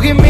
give me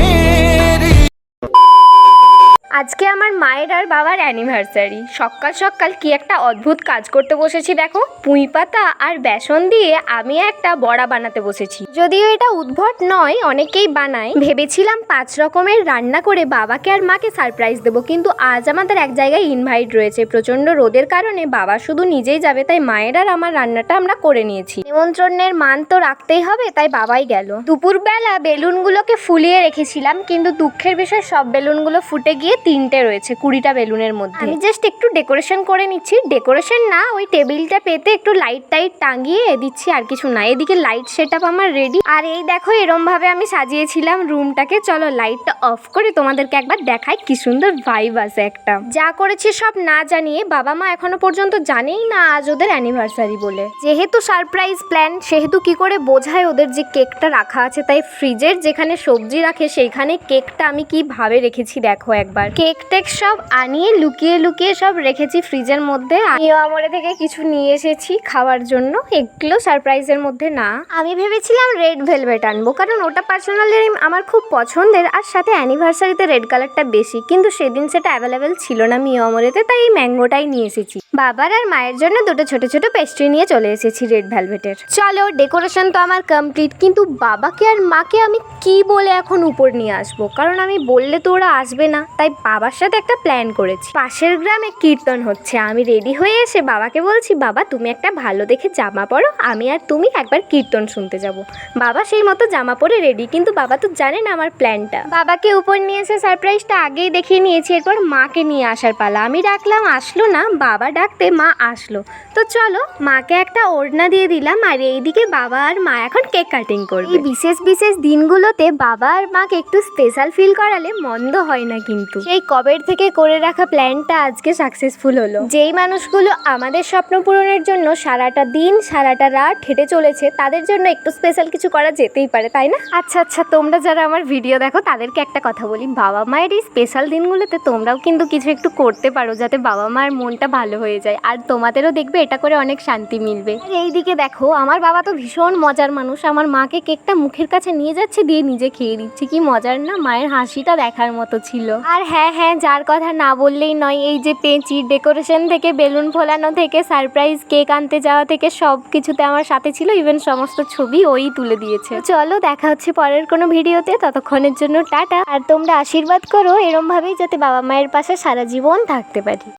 আজকে আমার মায়ের আর বাবার অ্যানিভার্সারি সকাল সকাল কি একটা অদ্ভুত কাজ করতে বসেছি, দেখো। পুঁই পাতা আর বেসন দিয়ে আমি একটা বড়া বানাতে বসেছি। যদিও এটা উদ্ভট নয়, অনেকেই বানায়। ভেবেছিলাম পাঁচ রকমের রান্না করে বাবাকে আর মাকে সারপ্রাইজ দেবো, কিন্তু আজ আমাদের এক জায়গায় ইনভাইট রয়েছে। প্রচণ্ড রোদের কারণে বাবা শুধু নিজেই যাবে, তাই মায়ের আর আমার রান্নাটা আমরা করে নিয়েছি। নিমন্ত্রণের মান তো রাখতেই হবে, তাই বাবাই গেল। দুপুরবেলা বেলুনগুলোকে ফুলিয়ে রেখেছিলাম, কিন্তু দুঃখের বিষয় সব বেলুনগুলো ফুটে গিয়ে তিনটে রয়েছে, কুড়িটা বেলুনের মধ্যে। আমি জাস্ট একটু ডেকোরেশন করে নিচ্ছি। ডেকোরেশন না, ওই টেবিলটা পেতে একটু লাইট টাইট টাঙিয়ে দিচ্ছি, আর কিছু না। এদিকে লাইট সেট আমার রেডি আর এই দেখো এরম ভাবে আমি সাজিয়েছিলাম রুমটাকে চলো লাইটটা অফ করে তোমাদেরকে একবার দেখাই কি সুন্দর ভাইব আছে একটা। যা করেছি সব না জানিয়ে, বাবা মা এখনও পর্যন্ত জানেই না আজ ওদের অ্যানিভার্সারি বলে। যেহেতু সারপ্রাইজ প্ল্যান সেহেতু কি করে বোঝায় ওদের যে কেকটা রাখা আছে? তাই ফ্রিজের যেখানে সবজি রাখে, সেইখানে কেকটা আমি কীভাবে রেখেছি দেখো একবার। কেক টেক সব আনিয়ে লুকিয়ে লুকিয়ে সব রেখেছি ফ্রিজের মধ্যে। আমিও আমরে থেকে কিছু নিয়ে এসেছি খাওয়ার জন্য। এগুলো সারপ্রাইজের মধ্যে না। আমি ভেবেছিলাম রেড ভেলভেট আনব, কারণ ওটা পার্সোনালি আমার খুব পছন্দের আর সাথে অ্যানিভার্সারিতে রেড কালারটা বেশি। কিন্তু সেদিন সেটা অ্যাভেলেবেল ছিল না মিও আমরেতে তাই এই ম্যাঙ্গোটাই নিয়ে এসেছি। বাবার আর মায়ের জন্য দুটো ছোট ছোট পেস্ট্রি নিয়ে চলে এসেছি রেড ভেলভেটের। চলো ডেকোরেশন তো আমার কমপ্লিট কিন্তু বাবাকে আর মাকে আমি কি বলে এখন উপর নিয়ে আসব? কারণ আমি বললে তো ওরা আসবে না, তাই বাবার সাথে একটা প্ল্যান করেছি। পাশের গ্রামে কীর্তন হচ্ছে। আমি রেডি হয়ে এসে বাবাকে বলছি, বাবা, তুমি একটা ভালো দেখে জামা পরো, আমি আর তুমি একবার কীর্তন শুনতে যাব। বাবা সেই মতো জামা পরে রেডি কিন্তু বাবা তো জানে না আমার প্ল্যানটা বাবাকে উপর নিয়ে এসে সারপ্রাইজটা আগেই দেখিয়ে নিয়েছি, এরপর মাকে নিয়ে আসার পালা। আমি ডাকলাম, আসলো না? বাবা ডাকতে, মা, আসলো। তো চলো, মাকে একটা ওড়না দিয়ে দিলাম, আর এইদিকে বাবা আর মা এখন কেক কাটিং করবে। এই বিশেষ বিশেষ দিনগুলোতে বাবা আর মাকে একটু স্পেশাল ফিল করালে মন্দ হয় না কিন্তু। সেই কবের থেকে করে রাখা প্ল্যানটা আজকে সাকসেসফুল হলো। যেই মানুষগুলো আমাদের স্বপ্ন পূরণের জন্য সারাটা দিন সারাটা রাত হেঁটে চলেছে তাদের জন্য একটু স্পেশাল কিছু করা যেতেই পারে তাই না? আচ্ছা আচ্ছা তোমরা যারা আমার ভিডিও দেখো তাদেরকে একটা কথা বলি। বাবা মায়ের এই স্পেশাল দিনগুলোতে তোমরাও কিন্তু কিছু একটু করতে পারো যাতে বাবা মায়ের মনটা ভালো হয়ে যায়। আর তোমাদেরও দেখবে এটা করে অনেক শান্তি মিলবে। এইদিকে দেখো আমার বাবা তো ভীষণ মজার মানুষ। আমার মাকে কেকটা মুখের কাছে নিয়ে যাচ্ছে দিয়ে নিজে খেয়ে দিচ্ছে। কি মজার না মায়ের হাসিটা দেখার মতো ছিল। আর হ্যাঁ হ্যাঁ হ্যাঁ যার কথা না বললেই নয়। এই যে পেঁচি ডেকোরেশন থেকে, বেলুন ফোলানো থেকে সারপ্রাইজ কেক আনতে যাওয়া থেকে সব কিছুতে আমার সাথে ছিল। ইভেন সমস্ত ছবি ওই তুলে দিয়েছে। চলো, দেখা হচ্ছে পরের কোনো ভিডিওতে। ততক্ষণের জন্য টাটা। আর তোমরা আশীর্বাদ করো, এরমভাবেই যাতে বাবা মায়ের পাশে সারা জীবন থাকতে পারি।